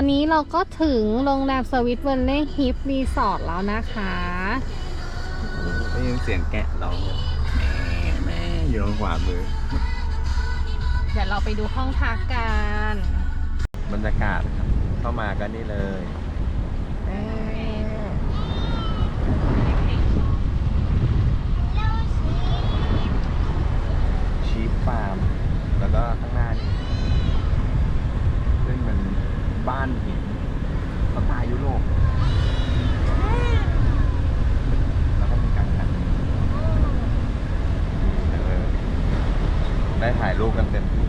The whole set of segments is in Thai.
อนนี้เราก็ถึงโรงแรมสวิตเวลเล่ฮิปรีสอร์ทแล้วนะคะได้ยินเสียงแกะร้องแม่แม่อยู่ตรงขวามือ เดี๋ยวเราไปดูห้องพักกัน บรรยากาศครับเข้ามาก็นี่เลยชีฟฟาร์ม แล้วก็ข้างหน้านี่ซึ่งมัน บ้านหินสไตล์ยุโรปแล้วก็มีการขันได้ถ่ายรูปกันเต็มที่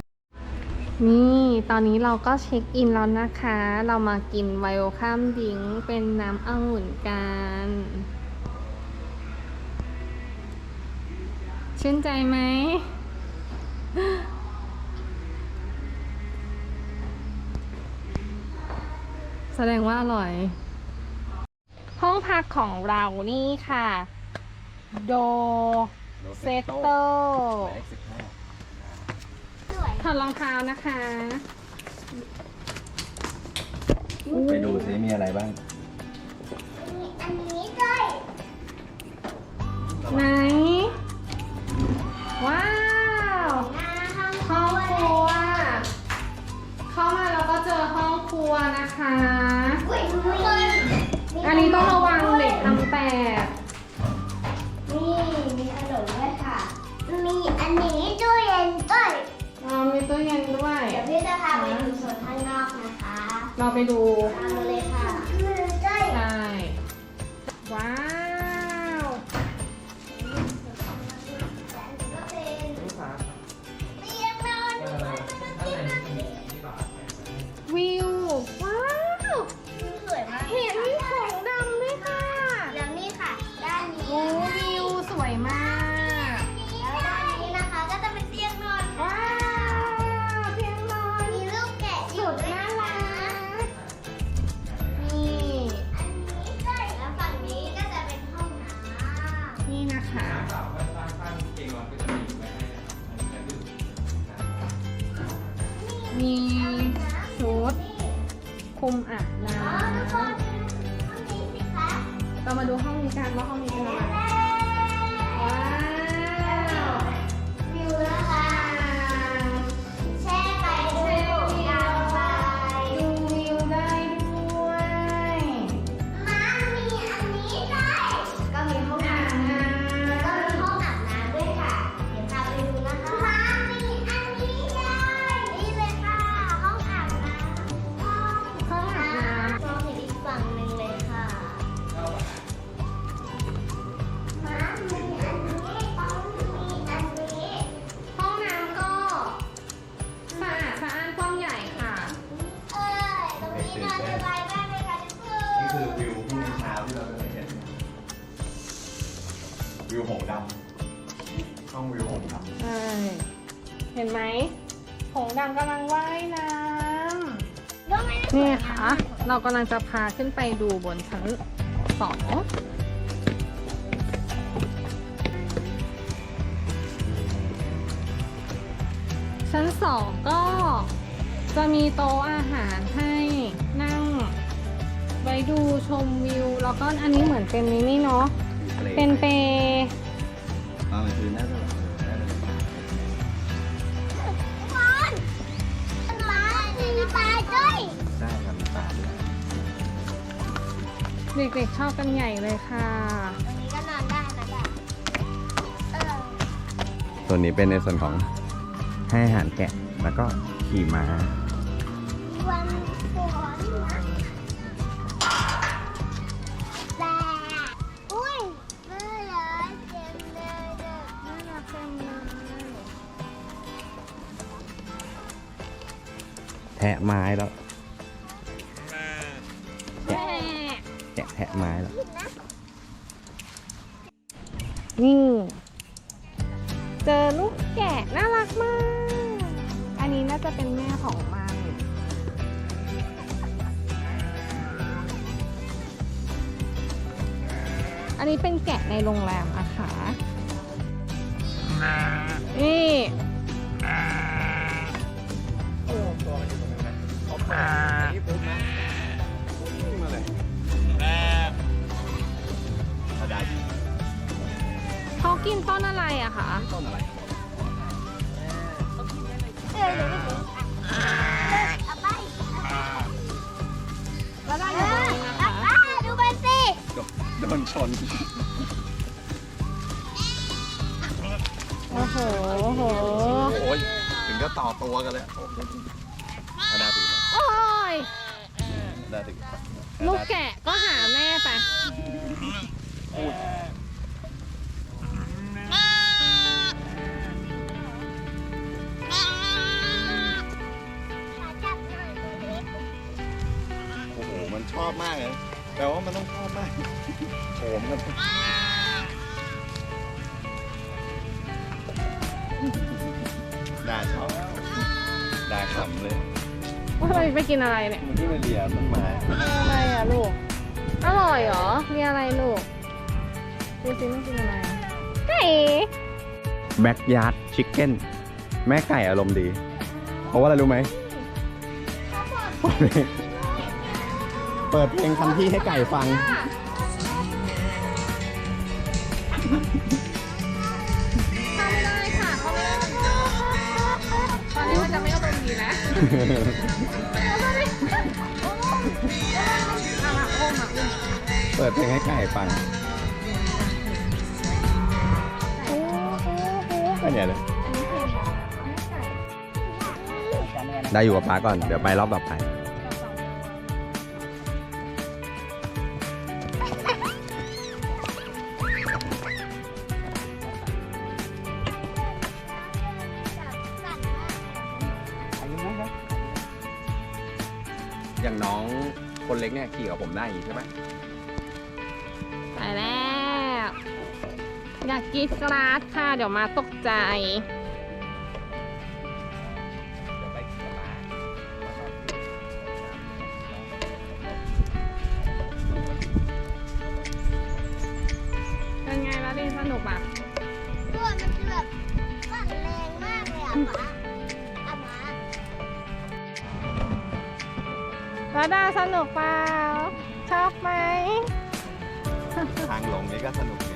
นี่ตอนนี้เราก็เช็คอินแล้วนะคะ เรามากินไวโอคัมดิงเป็นน้ำองุ่นกัน ชื่นใจไหม แสดงว่าอร่อย ห้องพักของเรานี่ค่ะ โดเซตโตถอดรองเท้านะคะไปดูซิมีอะไรบ้าง อันนี้ด้วยไหน อันนี้ต้องระวังเด็กทำแตก นี่มีขนมด้วยค่ะ มีอันนี้ตู้เย็นด้วยเรามีตู้เย็นด้วย เดี๋ยวพี่จะพาไปดูโซนข้างนอกนะคะ เราไปดูตามมาเล กเรากำลังจะพาขึ้นไปดูบนชั้นสองชั้นสองก็จะมีโต๊ะอาหารให้นั่ง ไว้ดูชมวิว แล้วก็อันนี้เหมือนเป็นนี่นี่เนาะเป็นเปตอนกลางคืนน่าจะแบบน่าจะทุกคนม้ามีปลาด้วย เด็กๆชอบกันใหญ่เลยค่ะ ตรงนี้ก็นอนได้นะจ๊ะเออส่วนนี้เป็นในส่วนของให้อาหารแกะแล้วก็ขี่ม้าวันฝนนะแต่อุ้ยเมื่อไรเต็มเลยเด้อน่ารักจังเลยแทะไม้แล้ว แทะไม้แล้วนี่ กินต้นอะไรอะคะต้นอะไรเออหนูไม่ถึงอะเอาไปแล้วได้อยู่ตรดูมันสิโดนชน โอ้โห โอ้โห โอ้ยถึงก็ต่อตัวกันเลยโอ้โหอาดาถึงโอ้ยอาดาถึงลูกแกะ มันชอบมากเลยแปลว่ามันต้องชอบมากโฉมกันดาชอบดาขำเลยว่าเราไปกินอะไรเนี่ยมันที่มาเลียต้นไม้อะไรอะลูก อร่อยเหรอ มีอะไรลูกดูสิมันกินอะไรไก่แบ็กยาร์ดชิคเก้นแม่ไก่อารมณ์ดี เพราะว่าอะไรรู้ไหม เปิดเพลงคันที่ให้ไก่ฟัง เข้าไม่ได้ค่ะเข้าไม่ได้ตอนนี้มันจะไม่อารมณ์ดีแล้วเอามาดิเอามาอุ้มมาอุ้มเปิดเพลงให้ไก่ฟังก็เนี่ยเลย ได้อยู่กับป้าก่อน เดี๋ยวไปรอบต่อไป ผมได้ใช่ไหมไปแล้ว อยากกินกราสค่ะ เดี๋ยวมาตกใจเดี๋ยวไปขี่กับป้าเป็นไงแล้วดิสนุกปะตัวมันคือแบบปั่นแรงมากเลยอะหมาอะหมาแล้วดาสนุกเปล่า นี้ก็สนุกดี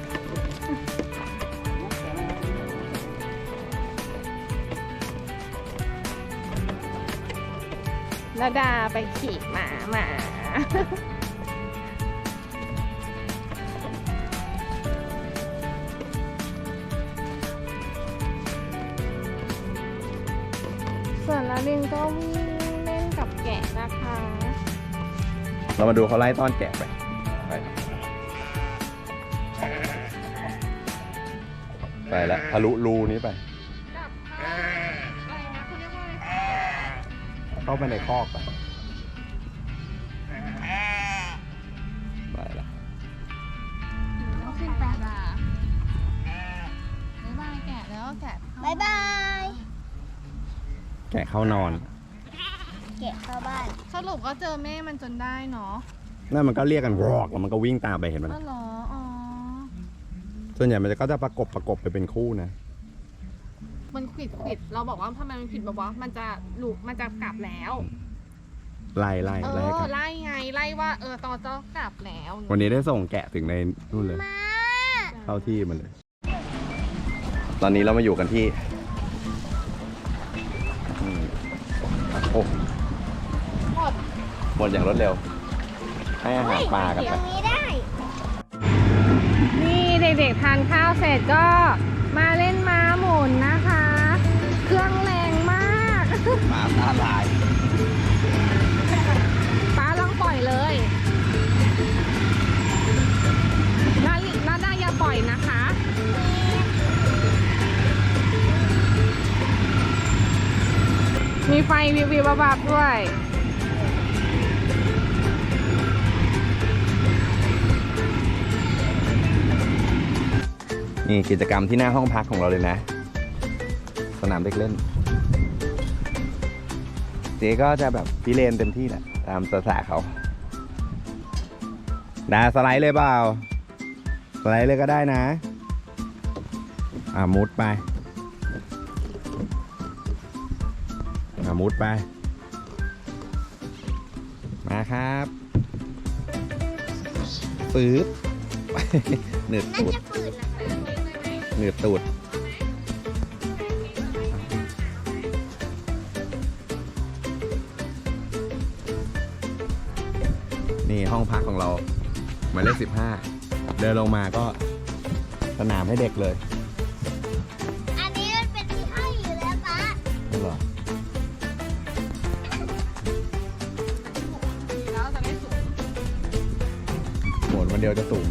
แล้วดาไปขี่หมาหมาส่วนลาลินก็วิ่งเล่นกับแกะนะคะ เรามาดูเขาไล่ต้อนแกะไปไป ไปแล้วทะลุรูนี้ไปกับอะไรนะเขาเรียกว่าอะไรเข้าไปในคอกไปไปแล้วต้องขึ้นไปดาบ๊ายบายแกะแล้วแกะบายบาย แกะเข้านอนเกะเข้าบ้าน สรุปก็เจอแม่มันจนได้เนาะ นั่นมันก็เรียกกันวอกแล้วมันก็วิ่งตามไปเห็นมันอ๋อเหรออ๋อ ส่วนใหญ่มันจะก็จะประกบประกบไปเป็นคู่นะ มันขวิดขวิดเราบอกว่าทำไมมันผิดบอกว่ามันจะหลุมันจะกลับแล้วไล่ไล่เอไล่อกันไล่ไงไล่ว่า เออตอนเจ้ากลับแล้ววันนี้ได้ส่งแกะถึงในนู่นเลยมาเข้าที่มันเลย ตอนนี้เรามาอยู่กันที่อืมโอ้หมดหมดอย่างรวดเร็ว ให้อาหารปลากันตไปรงนี้ได้นี่ เด็กๆทานข้าวเสร็จก็มาเล่นม้าหมุนนะคะ เครื่องแรงมากปลาตาลายป้าลองปล่อยเลยน่าน่าได้อย่าปล่อยนะคะมีไฟวิววิวบับๆด้วย นี่กิจกรรมที่หน้าห้องพักของเราเลยนะ สนามเด็กเล่น เจ๊ก็จะแบบพิเรนเต็มที่แหละตามภาษาเขาดาสไลด์เลยเปล่า สไลด์เลยก็ได้นะ อ่ามุดไปอ่ามุดไป มาครับปื๊บหนึดสุด ฝืนนะ เหนือตูดนี่ห้องพักของเราหมายเลขสิบห้าเดินลงมาก็สนามให้เด็กเลยอันนี้มันเป็นที่ห้อยอยู่แล้วปะนี่เหรอแล้วจะไม่สูงโหมดวันเดียวจะสูง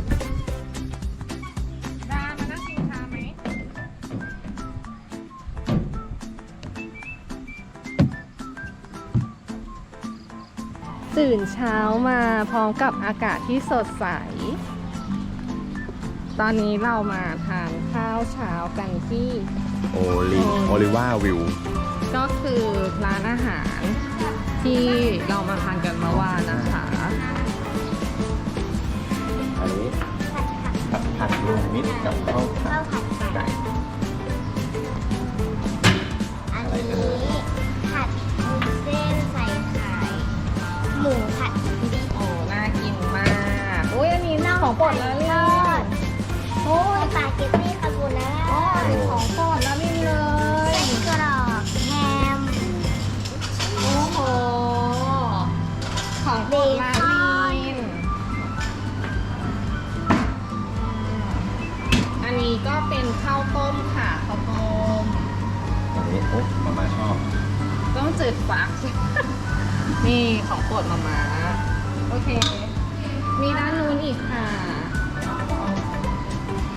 ตื่นเช้ามาพร้อมกับอากาศที่สดใส ตอนนี้เรามาทานข้าวเช้ากันที่ โอลิโอลิว่าวิว ก็คือร้านอาหารที่เรามาทานกันเมื่อวานนะคะ อันนี้ผัดผัดรวมมิตรกับข้าวผัข้าดวผัดไก่ไก่อันนี้ หมูผัดพริกโอ้น่ากินมากอุ้ยอันนี้ของโปรดแล้วลินโอ้ยสปาเกตตี้คาโบนาร่าโอ้ยของโปรดแล้วลินเลยไส้กรอกแฮม โอ้โห ของโปรดมาลินอันนี้ก็เป็นข้าวต้มค่ะข้าวต้มอันนี้โอ้มาม่าชอบ ต้องจืดฟัก นี่ของโปรดมามาโอเค มีด้านนู้นอีกค่ะ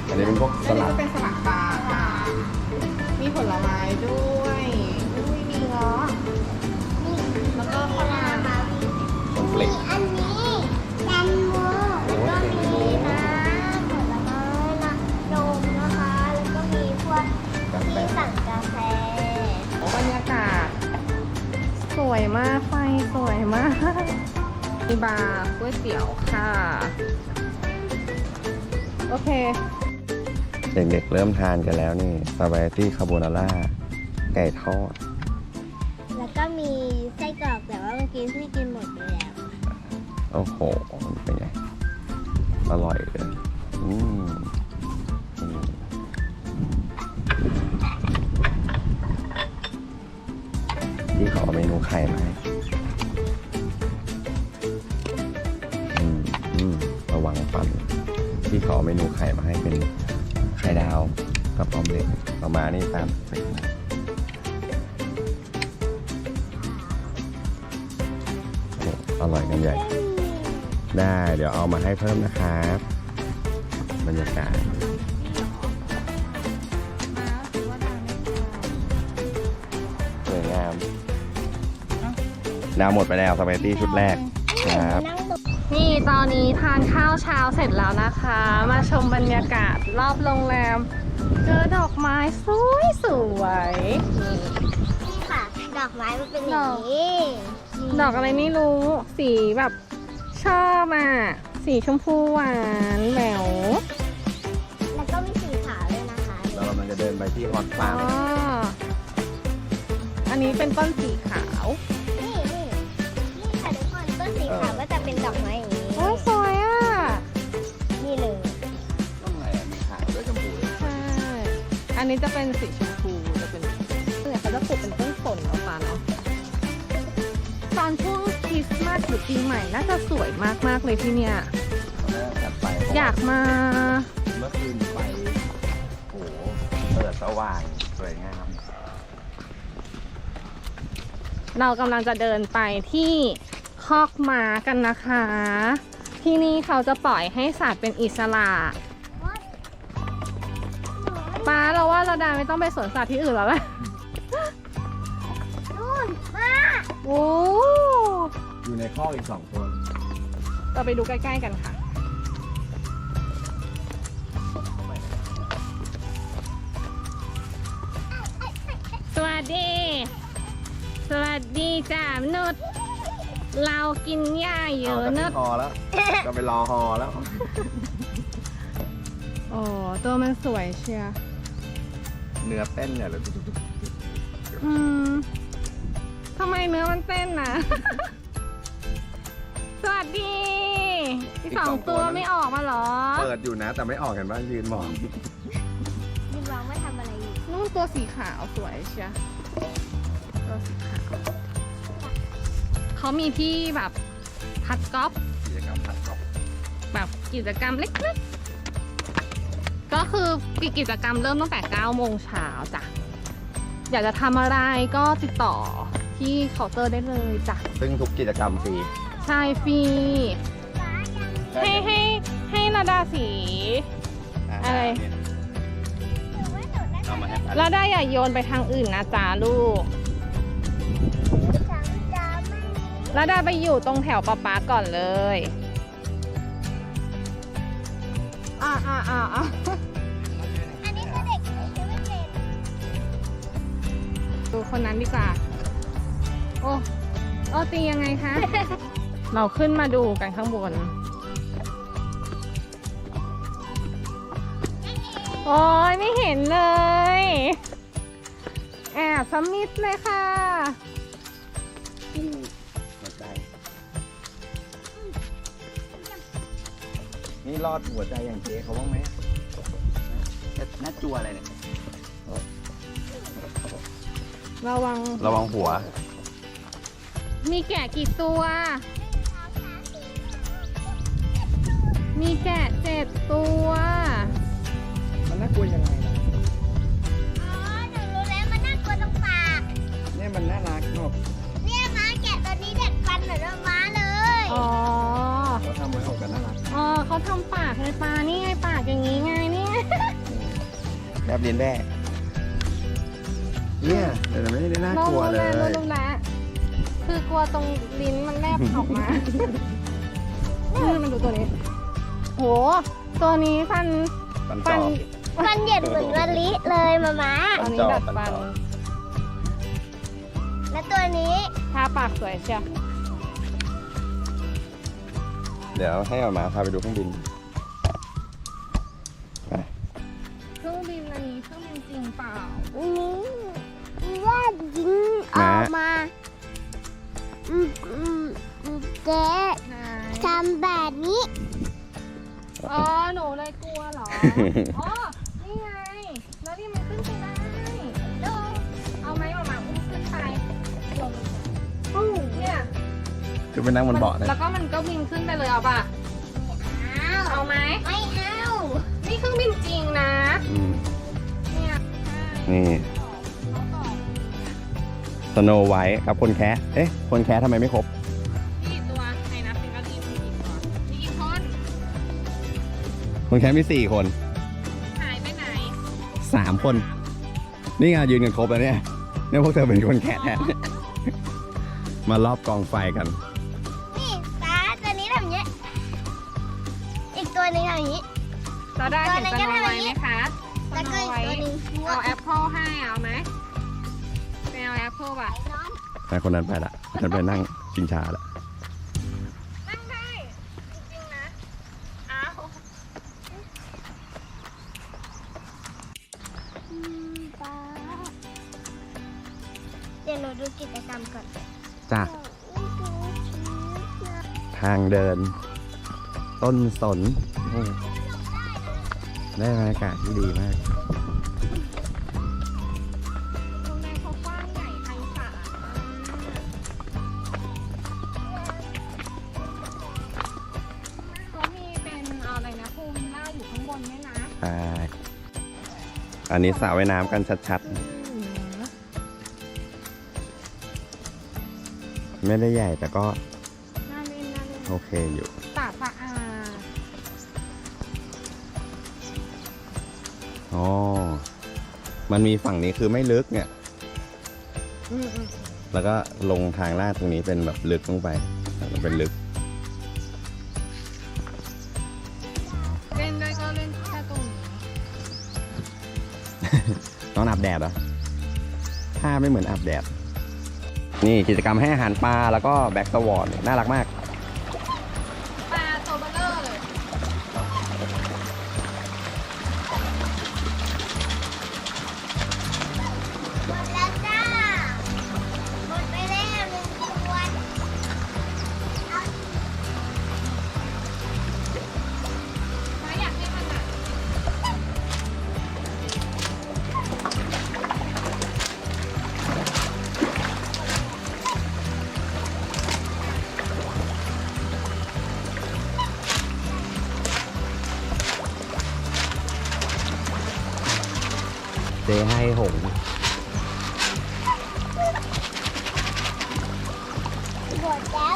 อันนี้เป็นพวกสอันนี้ลัดก็เป็นสลัดปลาค่ะ มีผลไม้ด้วยอุ้ยมีเงาะนี่แล้วก็ฝปลารั่งมาวีคอนเฟลมีกอั วยมาก ไฟสวยมากมีบาร์ก๋วยเตี๋ยวค่ะ โอเค เด็กๆเริ่มทานกันแล้วนี่สปาเกตตี้คาโบนาร่า ไก่ทอด แล้วก็มีไส้กรอกแต่ว่าเมื่อกี้พี่กินหมดไปแล้ว โอ้โหมันเป็นไง อร่อยเลย อืม ไข่มาให้อืมอืมระวังฟันพี่ขอเมนูไข่มาให้เป็นไข่ดาวกับออมเล็ตประมาณนี้ตามเต็ปนะโอ้อร่อยกันใหญ่ ได้ เดี๋ยวเอามาให้เพิ่มนะครับ บรรยากาศ ดาวหมดไปแล้วสปาเกตตี้ชุดแรกครับนั่งตรงนี่ตอนนี้ทานข้าวเช้าเสร็จแล้วนะคะ มาชมบรรยากาศรอบโรงแรม เจอดอกไม้สวยสวยๆนี่นี่ค่ะ ดอกไม้มันเป็นอย่างนี้ ดอกอะไรไม่รู้ สีแบบชอบอะ สีชมพูหวานแหววแล้วก็มีสีขาวด้วยนะคะเรากำลังจะเดินไปที่ฮอตอ๋ฟาอร์มอันนี้เป็นต้นสีขาว เป็นดอกไม้อย่างนี้โอ้ยสวยอะนี่เลยต้นอะไรอะมีขาวด้วยชมพูด้วยใช่อันนี้จะเป็นสีชมพูจะเป็นเนี่ยเขาจะปลูกเป็นต้นฝนเนาะปาเนาะตอนช่วงคริสต์มาสหรือปีใหม่น่าจะสวยมากๆเลยที่เนี่ยจัดไปเพระว่อยากมา เมื่อคืนไฟโอ้โหเปิดสว่างสวยงามเรากำลังจะเดินไปที่ คอกม้ากันนะคะ ที่นี่เขาจะปล่อยให้สัตว์เป็นอิสระป้าเราว่าเราดาไม่ต้องไปสวนสัตว์ที่อื่นแล้วแหละนู่นมาโอ้อยู่ในข้อกอีกสองคนเราไปดูใกล้ๆกันค่ะ สวัสดี สวัสดีจ้ามนุษย์ เรากินหญ้าเยอะาเนจอะขึ้ฮอแล้ว จะไปรอฮอแล้วโอ้ตัวมันสวยเชียร์เนื้อเต้นเนี่ยเลยอืมทำไมเนื้อมันเต้นนะสวัสดีที่สองตัวไม่ออกมาเหรอ เปิดอยู่นะ แต่ไม่ออกเห็นป่ะยืนมองยืนน้องมาทำอะไรอยู่นู่นตัวสีขาวสวยเชียตัวสีขาว เขามีที่แบบพัดกอล์ฟกิจกรรมผัดกบแบบกิจกรรมเล็กๆ ก็คือกิจกรรมเริ่มตั้งแต่9โมงเช้าจ้ะ อยากจะทำอะไรก็ติดต่อที่เคาน์เตอร์ได้เลยจ้ะ ซึ่งทุกกิจกรรมฟรี ใช่ฟรี ให้ให้ให้ระดาสีอะไรหนูว่าหนูน่าจะเอามาให้ผัดระดาอย่าโยนไปทางอื่นนะจ๊ะลูก มีระดาไปอยู่ตรงแถวป๊าป๊าก่อนเลยอ่าอ่าอ่าอ่าอันนี้คือเด็กใช้ชีวิตเป็นดูคนนั้นดีกว่า โอ้โอ้ตียังไงคะ เราขึ้นมาดูกันข้างบน โอ้ยไม่เห็นเลย แอบสมิดเลยค่ะ นี่รอดหัวใจอย่างเจ๊เขาบ้างไหมน่าจัวอะไรเนี่ยระวัง ระวังหัว มีแกะกี่ตัว มีแกะเจ็ดตัว มันน่ากลัวยังไงล่ะอ๋อหนูรู้แล้วมันน่ากลัวตรงปาก เนี่ยมันน่ารักเนอะเนี่ยม้าแกะตัวนี้เด็ดฟันเหมือนว่าม้าเลย อ๋อเขาทำไว้อ อกกันน่ารักอ๋อเขาทำปากเลยปลานี่ไงปากอย่างนี้ไงเนี่ยแบบเรียนแร่เนี่ยแต่ไม่ได้น่าโนกลัวรู้เลแล้วโนยรู้แล้วคือกลัวตรงลิ้นมันแลบออกมานี่มันดูตัวนี้ โห ตัวนี้ฟันฟันจฟัอนบฟันเหย็นเหมือนมะลิเลยมาม้าตัวนี้ดัดฟัน และตัวนี้ทาปากสวยเชียว เดี๋ยวให้ออกมาพาไปดูเครื่องบินไปเครื่องบินอันนี้เครื่องบินจริงเปล่านี่ว่ายิงออกมาอืมอืมอืมเจ๊ไหนทำแบบนี้ อ๋อ หนูเลยกลัวเหรอ อ๋อ คือไปนั่งบนเบาะเลยแล้วก็มันก็บินขึ้นไปเลยเอาปะอ้าวเอาไหมไม่เอานี่เครื่องบินจริงนะอืมเนี่ยใช่นี่เขาต่อสโนไวท์ครับคนแคะเอ๊ะ คนแคะทำไมไม่ครบกี่ตัวในนับเป็นก็ดีมีกี่ตัวมีกี่คนคนแคะมีสี่คน หายไปไหนสามคน นี่ไงยืนกันครบแล้วเนี่ยเนี่ยพวกเธอเป็นคนแคะแทนมารอบกองไฟกันนี่ เราได้เห็นตัวสนั้นโนก็ทำไวอย่างนี้ไหมคะสแล้วโนก็อีกไวตัวหนึงเอาแอปเปิลให้เอาไหมไปเอาแอปเปิลป่ะนอนแต่คนนั้นไปละคนนั้นไปนั่งชิงชาละนั่งได้จริงๆนะอ้าวอืมตาเดี๋ยวหนูดูกิจกรรมก่อนจ้ะทางเดิน ต้นสนโอ้ ได้บรรยากาศที่ดีมากตรงนั้นเขากว้างใหญ่ไพศาลเขามีเป็นอะไรนะภูวิลล่าอยู่ข้างบนด้วยนะใช่อันนี้สระว่ายน้ำกันชัดๆ ไม่ได้ใหญ่แต่ก็น่าเล่นน่าเล่นโอเคอยู่ มันมีฝั่งนี้คือไม่ลึกเนี่ยอืมอืมแล้วก็ลงทางลาดตรงนี้เป็นแบบลึกลงไปมันเป็นลึก เล่นได้ก็เล่นแค่ตรงนี้ต้องอาบแดดเหรอท่าไม่เหมือนอาบแดด นี่กิจกรรมให้อาหารปลาแล้วก็แบ็กสวอร์น่ารักมาก ให้หงส์หมดแล้ว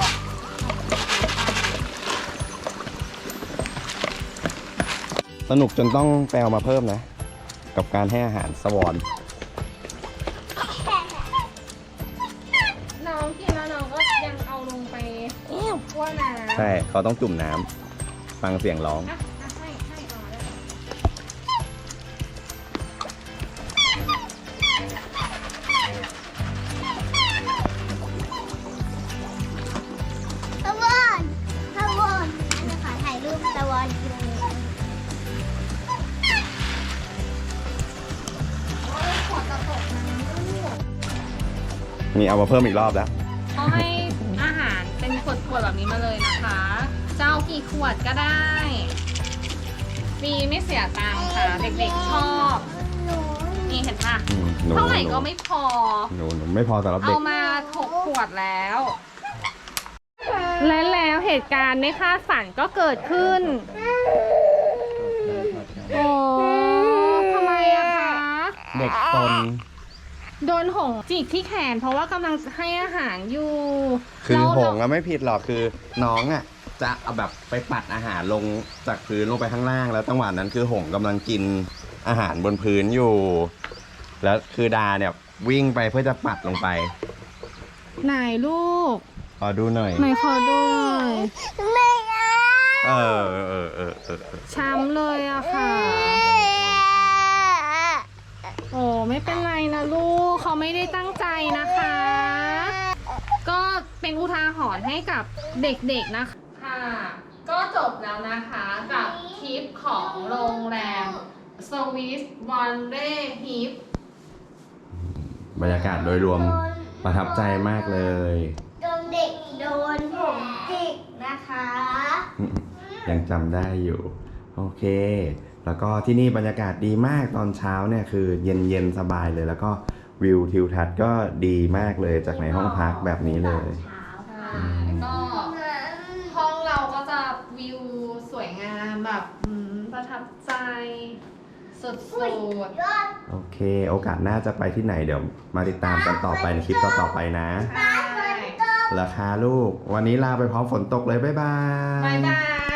สนุกจนต้องแปลมาเพิ่มนะ กับการให้อาหารสวอนน้องกินแล้วน้องก็ยังเอาลงไปว่าน้ำ ใช่เขาต้องจุ่มน้ำฟังเสียงร้อง อะ เอามาเพิ่มอีกรอบแล้ว เขาให้อาหารเป็นขวดๆแบบนี้มาเลยนะคะ เจ้ากี่ขวดก็ได้ฟรีไม่เสียตังค์ค่ะ เด็กๆชอบหนูนี่เห็นปะอืมหนูเท่าไหร่นูก็ไม่พอ หนูหนูไม่พอสำหรับเอาเด็กมาหกขวดแล้ว และแล้วเหตุการณ์ไม่คาดฝันก็เกิดขึ้น โอ้ทำไมอะคะ เด็กตน โดนหงส์จิกที่แขน เพราะว่ากำลังให้อาหารอยู่คือแล้วหงส์อะไม่ผิดหรอกคือน้องอะจะเอาแบบไปปัดอาหารลงจากพื้นลงไปข้างล่าง แล้วจังหวะนั้นคือหงส์กำลังกินอาหารบนพื้นอยู่ แล้วคือดาเนี่ยวิ่งไปเพื่อจะปัดลงไปไหนลูกขอดูหน่อย ไหนขอดูหน่อยไม่เอาเออเออเออเออเออช้ำเลยอะค่ะ โอ้ไม่เป็นไรนะลูกเขาไม่ได้ตั้งใจนะคะ ก็เป็นอุทาหรณ์ให้กับเด็กๆนะคะค่ะ ก็จบแล้วนะคะกับคลิปของโรงแรมสวิสวันเร่ฮิปบรรยากาศโดยรวมประทับใจมากเลย โดนเด็กโดนผมจิกนะคะ ยังจำได้อยู่ โอเค แล้วก็ที่นี่บรรยากาศดีมากตอนเช้าเนี่ยคือเย็นเย็นๆสบายเลย แล้วก็วิวทิวทัศน์ก็ดีมากเลยจากในห้องพักแบบนี้เลยใช่ก็ห้องเราก็จะวิวสวยงามแบบอืมประทับใจสุดยอดโอเค โอกาสหน้าจะไปที่ไหนเดี๋ยวมาติดตามกันต่อไปในคลิปต่อๆไปนะๆใช่ราคาลูก วันนี้ลาไปพร้อมฝนตกเลย บ๊ายบาย บายบาย